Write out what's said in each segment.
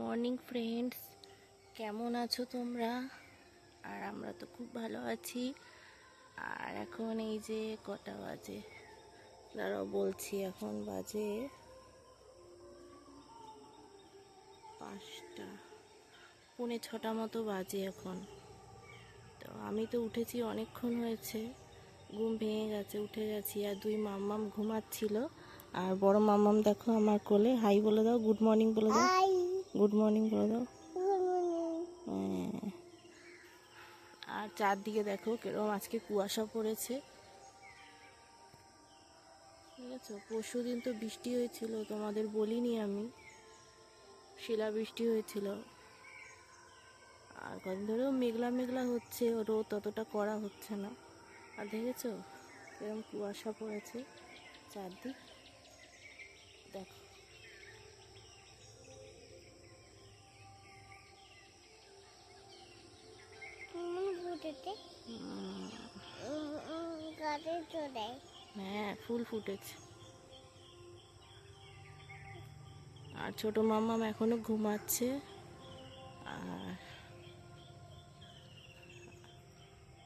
Morning friends, কেমন আছো তোমরা? আর আমরা তো খুব ভালো আছি। আর এখন এই যে কটা বাজে? দাঁড়াও, বলছি এখন বাজে পাঁচটা, পৌনে ছটা মতো বাজে এখন। তো আমি তো উঠেছি অনেকক্ষণ হয়েছে, ঘুম ভেঙে গেছে, উঠে গেছি। আর দুই মাম্মাম ঘুমাচ্ছিল। আর বড় মাম্মাম দেখো আমার কোলে, হাই বলে দাও, গুড মর্নিং বলে দাও। গুড মর্নিং বলে দাও হ্যাঁ। আর চারদিকে দেখো কীরকম আজকে কুয়াশা পড়েছে। ঠিক আছে পরশু দিন তো বৃষ্টি হয়েছিল তোমাদের বলিনি আমি। শিলা বৃষ্টি হয়েছিল। আর কদিন ধরেও মেঘলা মেঘলা হচ্ছে রোদ ততটা করা হচ্ছে না। আর দেখেছ কীরকম কুয়াশা পড়েছে চারদিক? দেখো। হ্যাঁ ফুল ফুটেছে। আর ছোট মাম্মাম এখনও ঘুমাচ্ছে। আর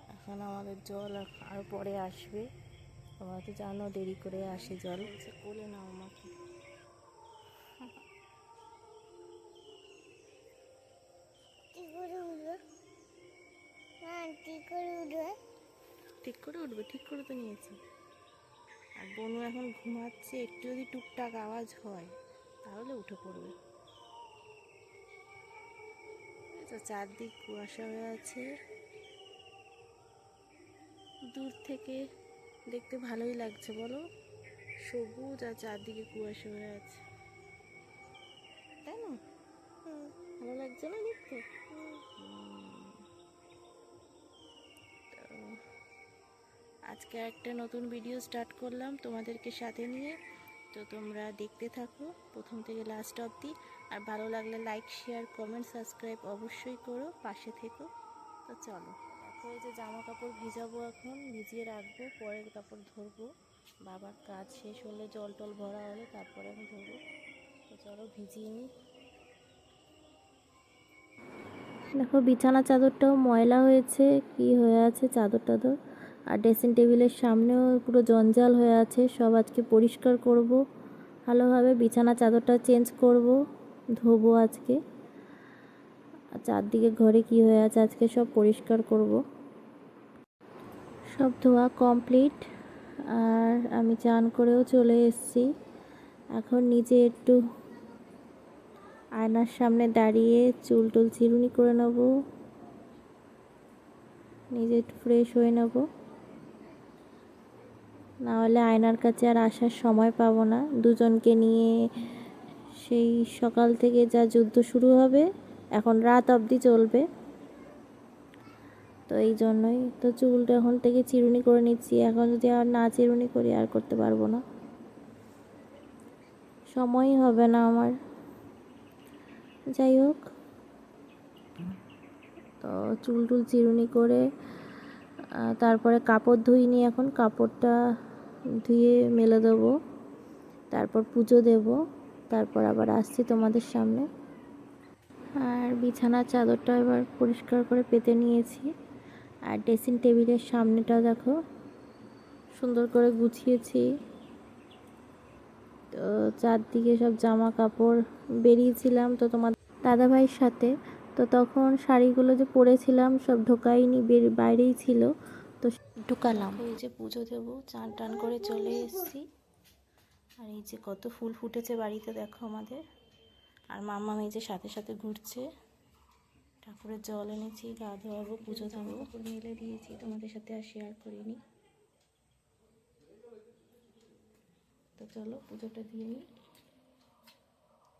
এখন আমাদের জল আর- পরে আসবে। তোমরা তো জানো দেরি করে আসে জল। কোলে নাও আমাকে। ঠিক করে উঠবে। ঠিক করে তো নিয়েছি। আর বনু এখন ঘুমাচ্ছে, একটু যদি টুকটাক আওয়াজ হয়, তাহলে উঠে পড়বে। তো চারদিক কুয়াশা হয়ে আছে। দূর থেকে দেখতে ভালোই লাগছে, বলো? সবুজ আর চারদিকে কুয়াশা হয়ে আছে। তাই না? ভালো লাগছে না দেখতে? আজকে একটা নতুন ভিডিও স্টার্ট করলাম তোমাদেরকে সাথে নিয়ে। তো তোমরা দেখতে থাকো প্রথম থেকে লাস্ট অবধি। আর ভালো লাগলে লাইক শেয়ার কমেন্ট সাবস্ক্রাইব অবশ্যই করো, পাশে থেকো। তো চলো। দেখো এই যে জামা কাপড় ভিজাবো এখন, ভিজিয়ে রাখব পরে কাপড় ধরবো। বাবার কাজ শেষ হলে জল টল ভরা হলে তারপরে আমি ধরবো। তো চলো ভিজিয়ে নিই দেখো, বিছানা চাদরটাও ময়লা হয়েছে। কি হয়ে আছে চাদর টাদর? আর ড্রেসিং টেবিলের সামনেও পুরো জঞ্জাল হয়ে আছে। সব আজকে পরিষ্কার করব। ভালোভাবে বিছানা চাদরটা চেঞ্জ করব। ধোবো আজকে। আর চারদিকে ঘরে কি হয়ে আছে আজকে সব পরিষ্কার করব। সব ধোয়া কমপ্লিট আর আমি চান করেও চলে এসেছি। এখন নিজে একটু আয়নার সামনে দাঁড়িয়ে চুল টুল চিরুনি করে নেব। নিজে একটু ফ্রেশ হয়ে নেব। না হলে আয়নার কাছে আর আসার সময় পাবো না। দুজনকে নিয়ে সেই সকাল থেকে যা যুদ্ধ শুরু হবে, এখন রাত অবধি চলবে। তো এই জন্যই তো চুলটা এখন থেকে চিরুনি করে নিচ্ছি। এখন যদি আর না চিরুনি করি, আর করতে পারব না। সময়ই হবে না আমার। যাই হোক। তো চুল টুল চিরুনি করে তারপরে কাপড় ধুইনি এখন, কাপড়টা ধুয়ে মেলে দেবো। তারপর পুজো দেব, তারপর আবার আসছি তোমাদের সামনে। আর বিছানার চাদরটা এবার পরিষ্কার করে পেতে নিয়েছি। আর ড্রেসিং টেবিলের সামনেটা দেখো, সুন্দর করে গুছিয়েছি। তো চারদিকে সব জামা কাপড় বেরিয়েছিলাম, তো তোমার দাদাভাইয়ের সাথে তো তখন শাড়িগুলো যে পরেছিলাম সব ঢোকাইনি বাইরেই ছিল তো ঢুকালাম। এই যে পুজো দেবো চান টান করে চলে এসেছি। আর এই যে কত ফুল ফুটেছে বাড়িতে দেখো আমাদের। আর মামা এই যে সাথে সাথে ঘুরছে ঠাকুরের জল এনেছি গা ধোয়াবো পুজো দেবো। মেলে দিয়েছি তোমাদের সাথে আর শেয়ার করিনি। তো চলো পুজোটা দিয়ে নিই।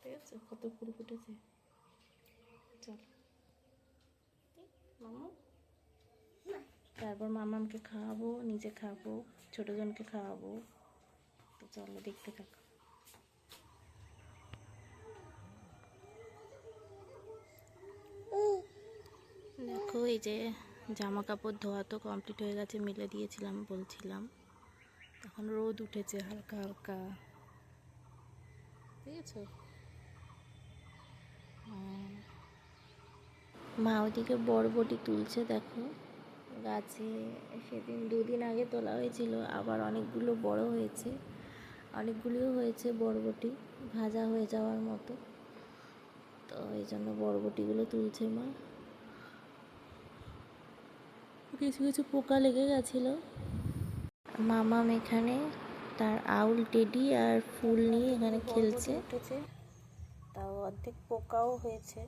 ঠিক আছে কত ফুল ফুটেছে চলো মামা তারপর মামামকে খাওয়াবো, নিজে খাব, ছোটোজনকে খাওয়াবো। তো চলো দেখতে থাকো। দেখো, এই যে জামা কাপড় ধোয়া তো কমপ্লিট হয়ে গেছে, মিলে দিয়েছিলাম, বলছিলাম। তখন রোদ উঠেছে, হালকা হালকা। বুঝেছ মা ওদিকে বরবটি তুলছে, দেখো। গাছে সেদিন দুদিন আগে তোলা হয়েছিল, আবার অনেকগুলো বড় হয়েছে। অনেকগুলিও হয়েছে বরবটি, ভাজা হয়ে যাওয়ার মতো। তো এই জন্য বরবটিগুলো তুলছে মা। কিছু কিছু পোকা লেগে গেছিল। মামাম এখানে তার আউল, টেডি আর ফুল নিয়ে এখানে খেলছে। তাও অর্ধেক পোকাও হয়েছে।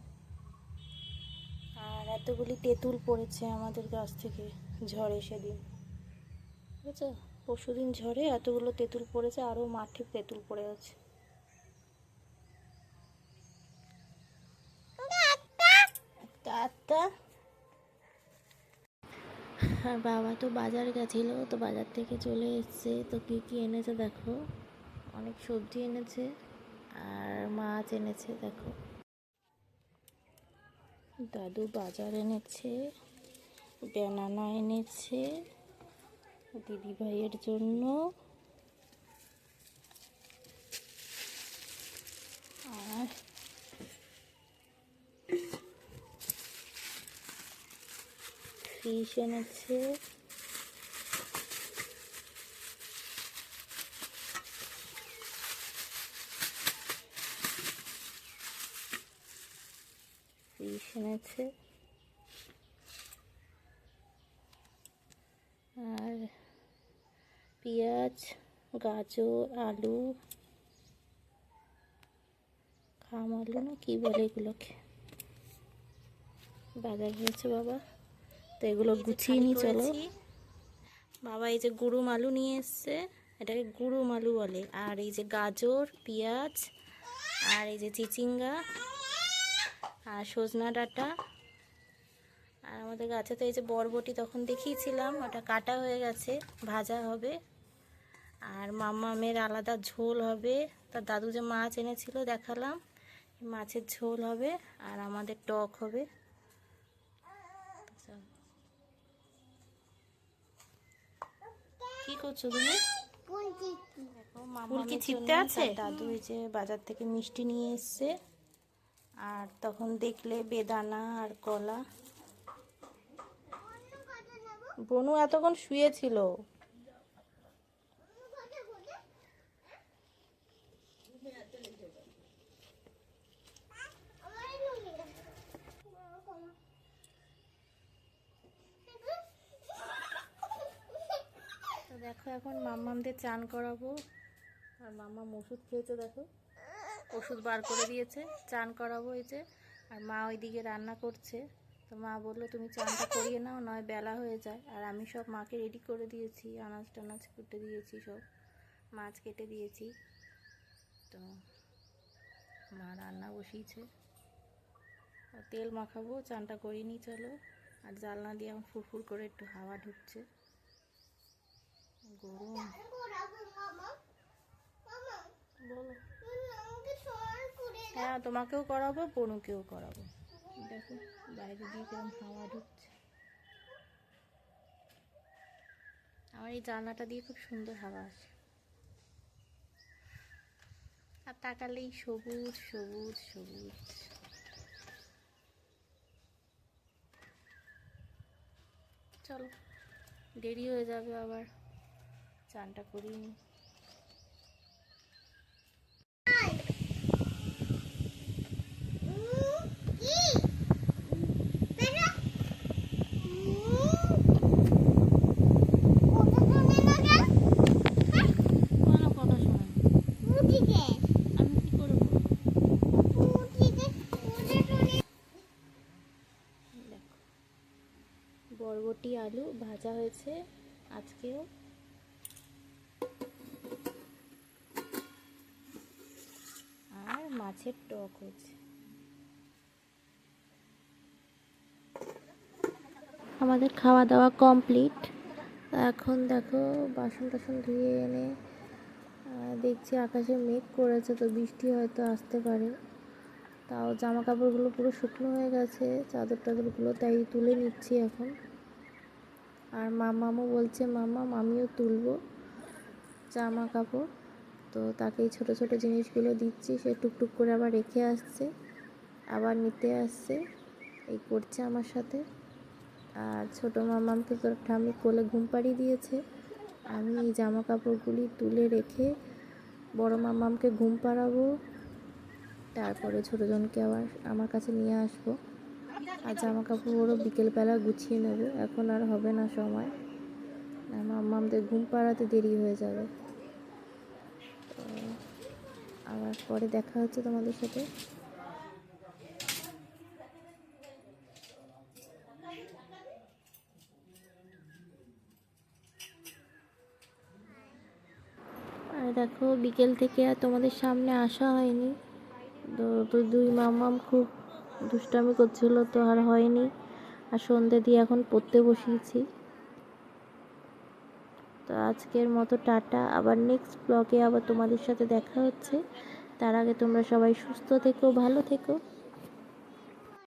আর এতগুলি তেঁতুল পড়েছে আমাদের গাছ থেকে, ঝড়ে সেদিন। বুঝেছ পরশু দিন ঝড়ে এতগুলো তেঁতুল পড়েছে, আরও মাঠে তেঁতুল পড়ে আছে। আর বাবা তো বাজার গেছিল, তো বাজার থেকে চলে এসছে। তো কী কী এনেছে দেখো? অনেক সবজি এনেছে, আর মাছ এনেছে, দেখো। দাদু বাজার এনেছে বেনানা এনেছে দিদি ভাইয়ের জন্য। আর ফিশ এনেছে। ফিশ এনেছে আর পেঁয়াজ গাজর আলু খাম আলু না কী বলে এগুলোকে? বাজার হয়েছে বাবা। তো এগুলো গুছিয়ে নিই চলো। বাবা এই যে গুরুম আলু নিয়ে এসছে। এটাকে গুরুম আলু বলে। আর এই যে গাজর পেঁয়াজ আর এই যে চিচিঙ্গা আর সজনা ডাঁটা। আর আমাদের গাছে তো এই যে বরবটি তখন দেখিয়েছিলাম ওটা কাটা হয়ে গেছে ভাজা হবে। আর মামামের আলাদা ঝোল হবে। তার দাদু যে মাছ এনেছিল দেখালাম মাছের ঝোল হবে আর আমাদের টক হবে। কি করছ তুমি? দেখো মামামের ছিপতে আছে? দাদু এই যে বাজার থেকে মিষ্টি নিয়ে এসছে। আর তখন দেখলে বেদানা আর কলা। বনু এতক্ষণ শুয়েছিল। দেখো এখন মাম্মামদের চান করাবো। আর মাম্মা ওষুধ খেয়েছে, দেখো। ওষুধ বার করে দিয়েছে, চান করাবো যে। আর মা ওইদিকে রান্না করছে। তো মা বলল, তুমি চানটা করিয়ে নাও, নয় বেলা হয়ে যায়। আর আমি সব মাকে রেডি করে দিয়েছি, আনাজ টানাজ কেটে দিয়েছি সব। মাছ কেটে দিয়েছি। তো মা রান্না বসিয়েছে। আর তেল মাখাবো, চানটা করিয়ে নিই, চলো। আর জানলা দিয়ে আমার ফুরফুর করে একটু হাওয়া ঢুকছে। গরম। বলো। হ্যাঁ তোমাকেও করাবো বনুকেও করাবো। দেখো, বাইরে দিয়ে কিরম হাওয়া ঢুকছে। আমার এই জানলাটা দিয়ে খুব সুন্দর হাওয়া আসে। আর তাকালেই সবুজ সবুজ সবুজ। চলো, দেরি হয়ে যাবে আবার। চানটা করিয়ে নিই কোনো কথা শোনা আমি কি করে বলব? দেখো বরবটি আলু ভাজা হয়েছে আজকেও। আর মাছের টক হয়েছে। আমাদের খাওয়া দাওয়া কমপ্লিট। এখন দেখো বাসন টাসন ধুয়ে এনে দেখছি আকাশে মেঘ করেছে তো বৃষ্টি হয়তো আসতে পারে। তাও জামা কাপড়গুলো পুরো শুকনো হয়ে গেছে চাদর টাদরগুলো তাই তুলে নিচ্ছি এখন। আর মামামও বলছে, মামা আমিও তুলবো জামা কাপড়। তো তাকে এই ছোটো ছোটো জিনিসগুলো দিচ্ছি, সে টুকটুক করে আবার রেখে আসছে, আবার নিতে আসছে, এই করছে আমার সাথে। আর ছোটো মামামকে তো ঠাম্মি কোলে ঘুম পাড়িয়ে দিয়েছে। আমি এই জামা কাপড়গুলি তুলে রেখে বড় মামামকে ঘুম পাড়াবো, তারপরে ছোটোজনকে আবার আমার কাছে নিয়ে আসব। আর জামা কাপড়ও বিকেলবেলা গুছিয়ে নেবে। এখন আর হবে না সময়। মামামদের ঘুম পাড়াতে দেরি হয়ে যাবে। আবার পরে দেখা হচ্ছে তোমাদের সাথে। আর দেখো, বিকেল থেকে আর তোমাদের সামনে আসা হয়নি। তো দুই মামাম খুব দুষ্টামি করছিল তো আর হয়নি। আর সন্ধ্যে দিয়ে এখন পড়তে বসিয়েছি। তো আজকের মতো টাটা। আবার নেক্সট ব্লগে আবার তোমাদের সাথে দেখা হচ্ছে। তার আগে তোমরা সবাই সুস্থ থেকো, ভালো থেকো।